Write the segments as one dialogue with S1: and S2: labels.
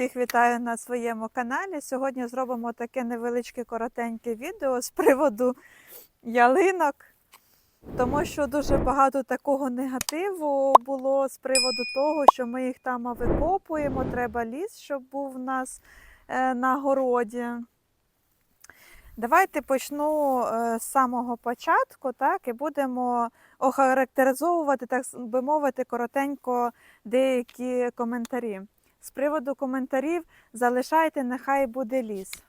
S1: Всіх вітаю на своєму каналі. Сьогодні зробимо таке невеличке коротеньке відео з приводу ялинок, тому що дуже багато такого негативу було з приводу того, що ми їх там викопуємо, треба ліс, щоб був у нас е, на городі. Давайте почну е, з самого початку, так, і будемо охарактеризовувати, так би мовити, коротенько деякі коментарі. З приводу коментарів залишайте, нехай буде ліс.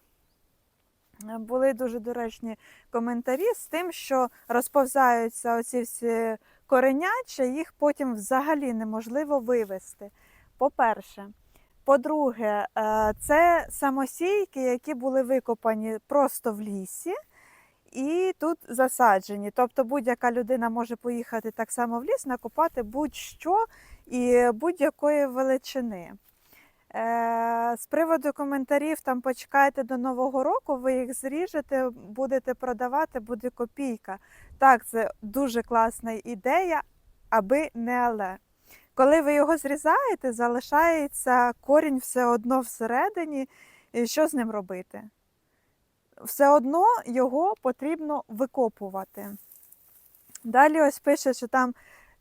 S1: Були дуже доречні коментарі з тим, що розповзаються оці всі кореняча, їх потім взагалі неможливо вивести. По-перше, по-друге, е, це самосійки, які були викопані просто в лісі. І тут засаджені. Тобто будь-яка людина може поїхати так само в ліс, накопати будь-що і будь-якої величини. Е, з приводу коментарів, там почекайте до Нового року, ви їх зріжете, будете продавати, буде копійка. Так, це дуже класна ідея, аби не але. Коли ви його зрізаєте, залишається корінь все одно всередині. І що з ним робити? Все одно його потрібно викопувати. Далі ось пише, що там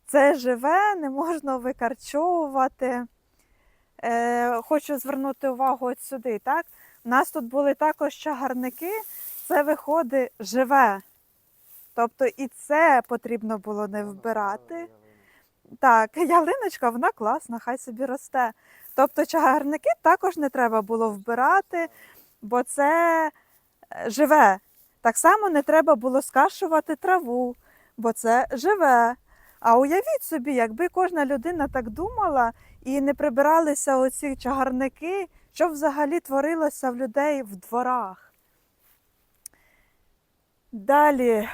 S1: це живе, не можна викарчовувати. Е, хочу звернути увагу от сюди. Так? У нас тут були також чагарники, це виходить живе. Тобто і це потрібно було не вбирати. Так, ялиночка, вона класна, хай собі росте. Тобто чагарники також не треба було вбирати, бо це е, живе. Так само не треба було скашувати траву, бо це живе. А уявіть собі, якби кожна людина так думала і не прибиралися оці чагарники, що взагалі творилося в людей в дворах. Далі.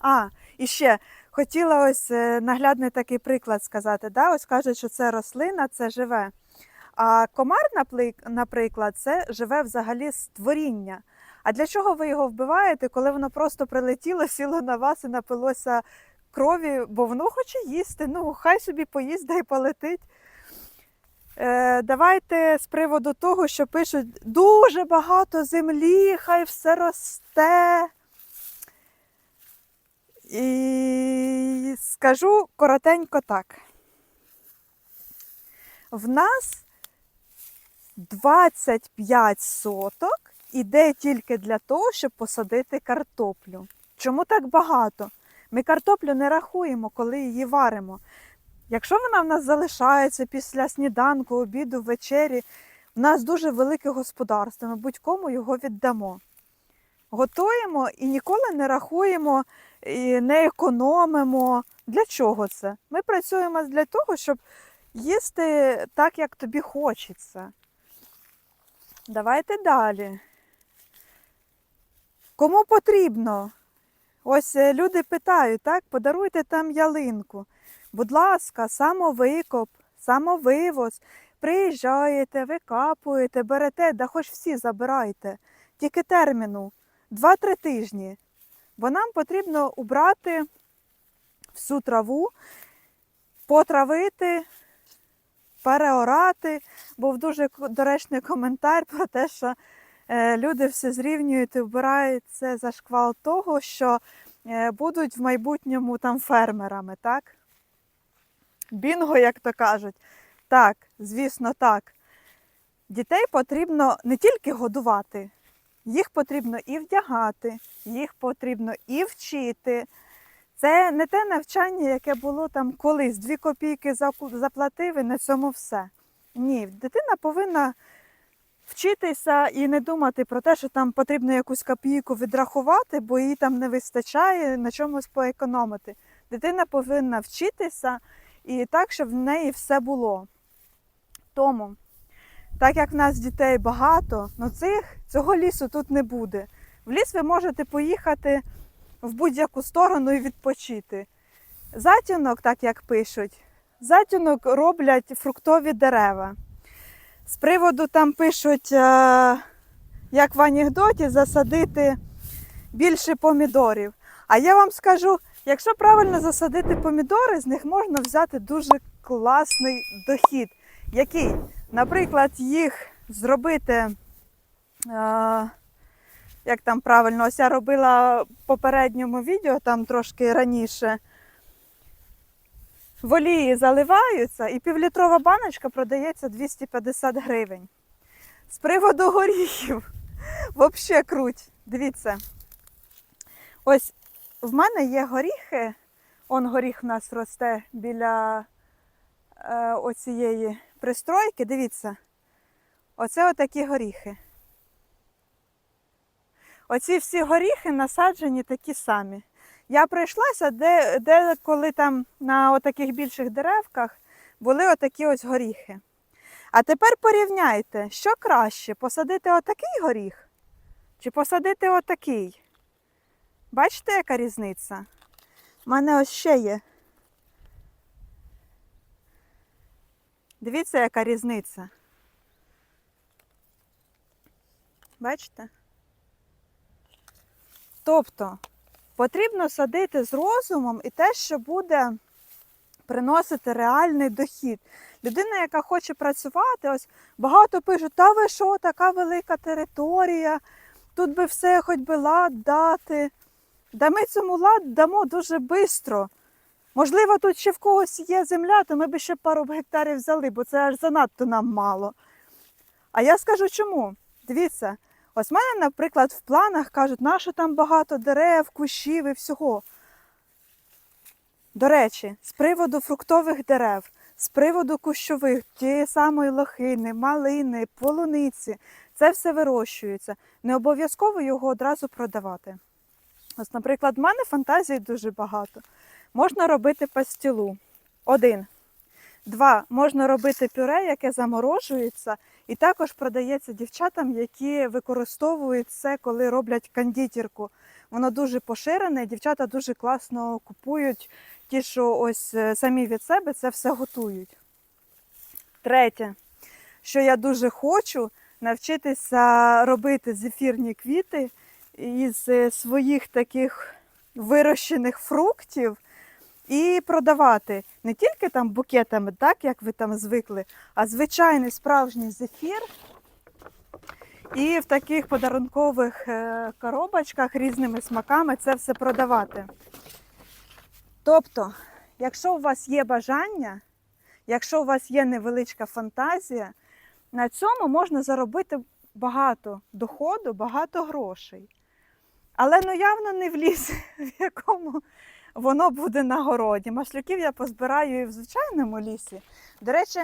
S1: А, і ще хотіла ось е, наглядний такий приклад сказати. Да? Ось кажуть, що це рослина, це живе. А комар, наприклад, це живе взагалі створіння. А для чого ви його вбиваєте, коли воно просто прилетіло, сіло на вас і напилося крові, бо воно хоче їсти. Ну, хай собі поїсть да полетить. Е, давайте з приводу того, що пишуть дуже багато землі, хай все росте. І скажу коротенько так. В нас 25 соток іде тільки для того, щоб посадити картоплю. Чому так багато? Ми картоплю не рахуємо, коли її варимо. Якщо вона в нас залишається після сніданку, обіду, вечері, в нас дуже велике господарство, ми будь-кому його віддамо. Готуємо і ніколи не рахуємо, і не економимо. Для чого це? Ми працюємо для того, щоб їсти так, як тобі хочеться. Давайте далі. Кому потрібно? Ось е, люди питають, так, подаруйте там ялинку. Будь ласка, самовикоп, самовивоз. Приїжджаєте, викапуєте, берете, да хоч всі забирайте. Тільки терміну 2-3 тижні. Бо нам потрібно убрати всю траву, потравити, переорати. Був дуже доречний коментар про те, що люди все зрівнюють і вбирають це за шквал того, що е, будуть в майбутньому там фермерами, так? Бінго, як то кажуть. Так, звісно, так. Дітей потрібно не тільки годувати, їх потрібно і вдягати, їх потрібно і вчити. Це не те навчання, яке було там колись. Дві копійки заплатив і на цьому все. Ні, дитина повинна вчитися і не думати про те, що там потрібно якусь копійку відрахувати, бо їй там не вистачає на чомусь поекономити. Дитина повинна вчитися і так, щоб в неї все було. Тому, так як в нас дітей багато, ну цих, цього лісу тут не буде. В ліс ви можете поїхати в будь-яку сторону і відпочити. Затінок, так як пишуть, затінок роблять фруктові дерева. З приводу там пишуть, е, як в анекдоті, засадити більше помідорів. А я вам скажу, якщо правильно засадити помідори, з них можна взяти дуже класний дохід. Який? наприклад, їх зробити, е, як там правильно, ось я робила в попередньому відео, там трошки раніше. В олії заливаються і півлітрова баночка продається 250 гривень. З приводу горіхів, взагалі круть. Дивіться. Ось в мене є горіхи. Он горіх у нас росте біля е, оцієї пристройки. Дивіться. Оце отакі горіхи. Оці всі горіхи насаджені такі самі. Я прийшлася, де, де коли там на отаких більших деревках були отакі ось горіхи. А тепер порівняйте, що краще, посадити отакий горіх чи посадити отакий. Бачите, яка різниця? У мене ось ще є. Дивіться, яка різниця. Бачите? Тобто потрібно садити з розумом і те, що буде приносити реальний дохід. Людина, яка хоче працювати, ось багато пишуть, та ви що, така велика територія, тут би все хоч би лад дати. Да ми цьому лад дамо дуже швидко. Можливо, тут ще в когось є земля, то ми б ще пару гектарів взяли, бо це аж занадто нам мало. А я скажу чому. Дивіться, ось в мене, наприклад, в планах кажуть, нащо там багато дерев, кущів і всього. До речі, з приводу фруктових дерев, з приводу кущових, тієї самої лохини, малини, полуниці, це все вирощується. Не обов'язково його одразу продавати. Ось, наприклад, в мене фантазії дуже багато. Можна робити пастілу. Один. Два. Можна робити пюре, яке заморожується, і також продається дівчатам, які використовують це, коли роблять кондитерку. Воно дуже поширене, дівчата дуже класно купують ті, що ось е, самі від себе це все готують. Третє, що я дуже хочу, навчитися робити зефірні квіти із е, своїх таких вирощених фруктів і продавати не тільки там букетами, так як ви там звикли, а звичайний справжній зефір. І в таких подарункових е, коробочках різними смаками це все продавати. Тобто, якщо у вас є бажання, якщо у вас є невеличка фантазія, на цьому можна заробити багато доходу, багато грошей. Але ну явно не в лісі, в якому воно буде на городі. Маслюків я позбираю і в звичайному лісі. До речі,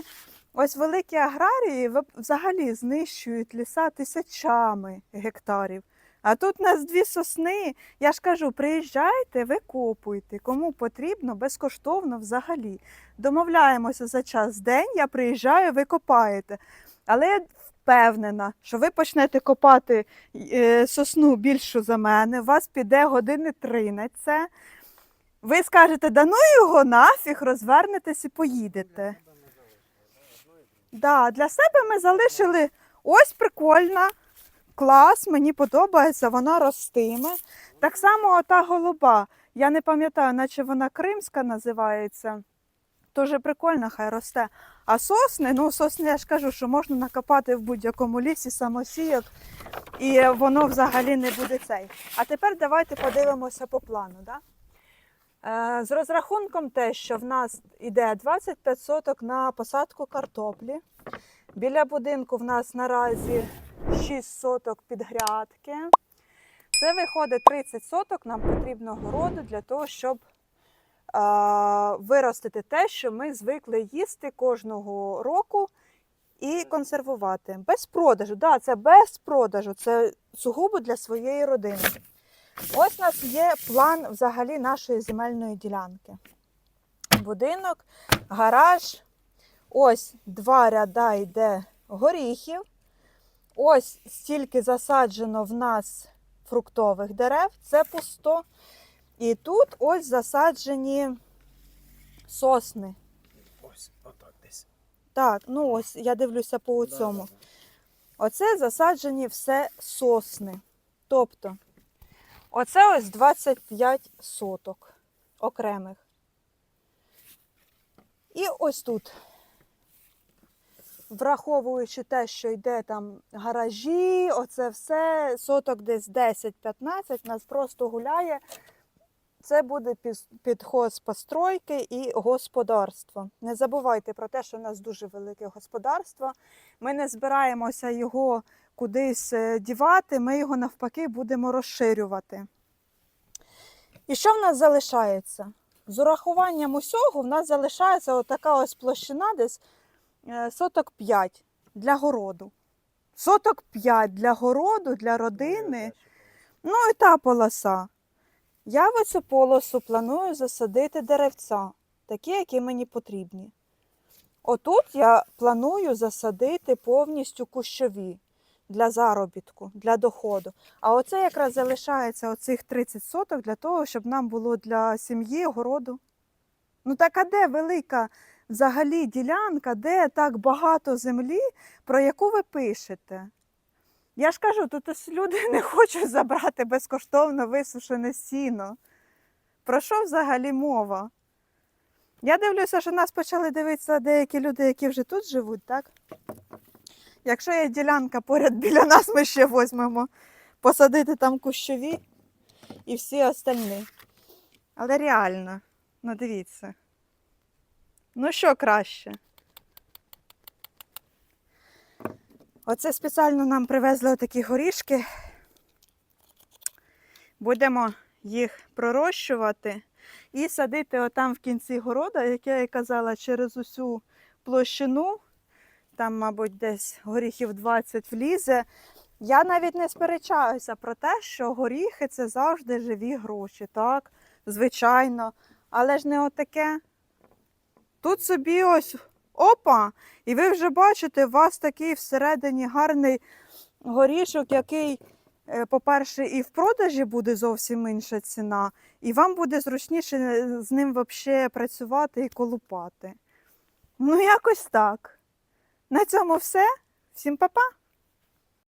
S1: ось великі аграрії взагалі знищують ліса тисячами гектарів. А тут у нас дві сосни. Я ж кажу, приїжджайте, викопуйте, кому потрібно, безкоштовно взагалі. Домовляємося за час день, я приїжджаю, ви копаєте. Але я впевнена, що ви почнете копати е, сосну більшу за мене, у вас піде години три на це. Ви скажете, да ну його нафіг, розвернетесь і поїдете. Да, для себе ми залишили ось прикольна, клас, мені подобається, вона ростиме. Так само ота голуба. Я не пам'ятаю, наче вона кримська називається. Дуже прикольно, хай росте. А сосни, ну сосни, я ж кажу, що можна накопати в будь-якому лісі самосійок, і воно взагалі не буде цей. А тепер давайте подивимося по плану. Да? Е, З розрахунком те, що в нас йде 25 соток на посадку картоплі. Біля будинку в нас наразі 6 соток під грядки. Це виходить 30 соток. Нам потрібно городу для того, щоб е, виростити те, що ми звикли їсти кожного року і консервувати. Без продажу. Да, це без продажу, це сугубо для своєї родини. Ось у нас є план взагалі нашої земельної ділянки. Будинок, гараж. Ось два ряда йде горіхів. Ось стільки засаджено в нас фруктових дерев, це пусто. І тут ось засаджені сосни.
S2: Ось, отак десь.
S1: Так, ну ось я дивлюся по
S2: Да,
S1: цьому.
S2: да, да.
S1: Оце засаджені все сосни. Тобто, оце ось 25 соток окремих. І ось тут. враховуючи те, що йде там гаражі, оце все, соток десь 10-15, нас просто гуляє. Це буде піс- під хозпостройки і господарство. Не забувайте про те, що в нас дуже велике господарство. Ми не збираємося його кудись е, дівати, ми його навпаки будемо розширювати. І що в нас залишається? З урахуванням усього в нас залишається отака ось площина десь е, соток 5 для городу. Соток 5 для городу, для родини. Ну і та полоса. Я в цю полосу планую засадити деревця, такі, які мені потрібні. Отут я планую засадити повністю кущові для заробітку, для доходу. А оце якраз залишається оцих 30 соток для того, щоб нам було для сім'ї городу. Ну так а де велика взагалі ділянка, де так багато землі, про яку ви пишете? Я ж кажу, тут ось люди не хочуть забрати безкоштовно висушене сіно. Про що взагалі мова? Я дивлюся, що нас почали дивитися деякі люди, які вже тут живуть, так? Якщо є ділянка поряд біля нас, ми ще візьмемо посадити там кущові і всі остальні. Але реально, ну дивіться. Ну що краще? Оце спеціально нам привезли такі горішки. Будемо їх пророщувати і садити отам в кінці города, як я і казала, через усю площину. Там, мабуть, десь горіхів 20 влізе. Я навіть не сперечаюся про те, що горіхи це завжди живі гроші, так, звичайно. Але ж не отаке. Тут собі ось опа! І ви вже бачите, у вас такий всередині гарний горішок, який, е, по-перше, і в продажі буде зовсім інша ціна, і вам буде зручніше з ним взагалі працювати і колупати. Ну, якось так. На цьому все. Всім па-па!